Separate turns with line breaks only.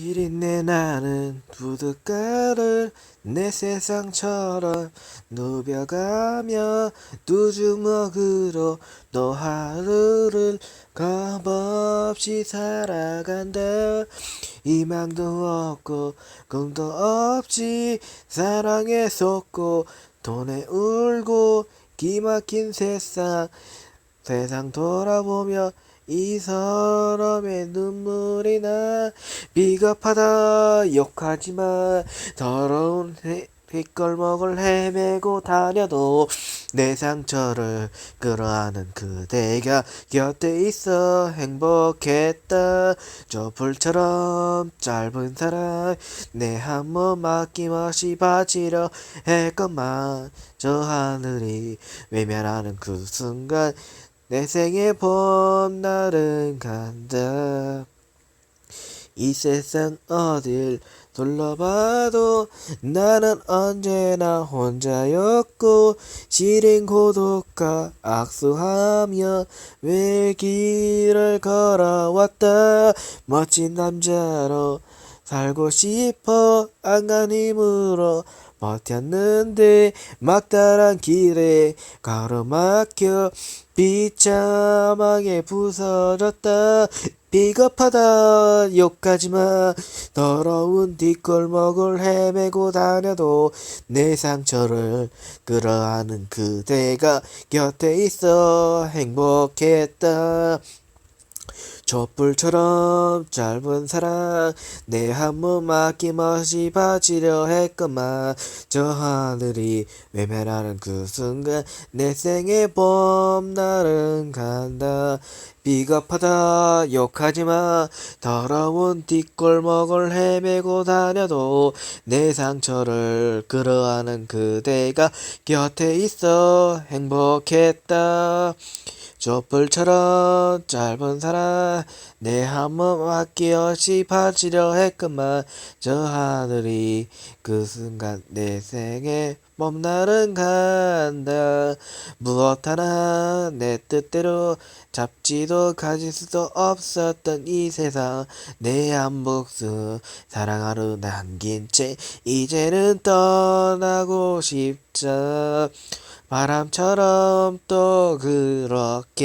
비린내 나는 부둣가를 내 세상처럼 누벼가며 두 주먹으로 또 하루를 겁없이 살아간다. 희망도 없고 꿈도 없지 사랑에 속고 돈에 울고 기막힌 세상 세상 돌아보며 이 사람의 눈물이 나 비겁하다 욕하지마. 더러운 해- 뒷골목을 헤매고 다녀도 내 상처를 끌어안은 그대가 곁에 있어 행복했다. 저 불처럼 짧은 사랑 내 한 몸 아낌없이 바치려 했건만. 저 하늘이 외면하는 그 순간 내 생의 봄날은 간다. 이 세상 어딜 둘러봐도 나는 언제나 혼자였고 시린 고독과 악수하며 매일 길을 걸어왔다. 멋진 남자로 살고 싶어. 안간힘으로 버텼는데 막다란 길에 가로막혀 비참하게 부서졌다. 비겁하다. 욕하지마. 더러운 뒷골목을 헤매고 다녀도 내 상처를 끌어안은 그대가 곁에 있어 행복했다 촛불처럼 짧은 사랑 내 한 몸 아낌없이 바치려 했건만 저 하늘이 외면하는 그 순간 내 생의 봄날은 간다. 비겁하다 욕하지마. 더러운 뒷골목을 헤매고 다녀도 내 상처를 끌어안은 그대가 곁에 있어 행복했다 촛불처럼 짧은 사랑 내 한몸 아끼없이 바치려 했건만 저 하늘이 그 순간 내 생에 봄날은 간다. 무엇 하나 내 뜻대로 잡지도 가질 수도 없었던 이 세상 내 한 목숨 사랑 하루 남긴 채 이제는 떠나고 싶자 바람처럼 또 그렇게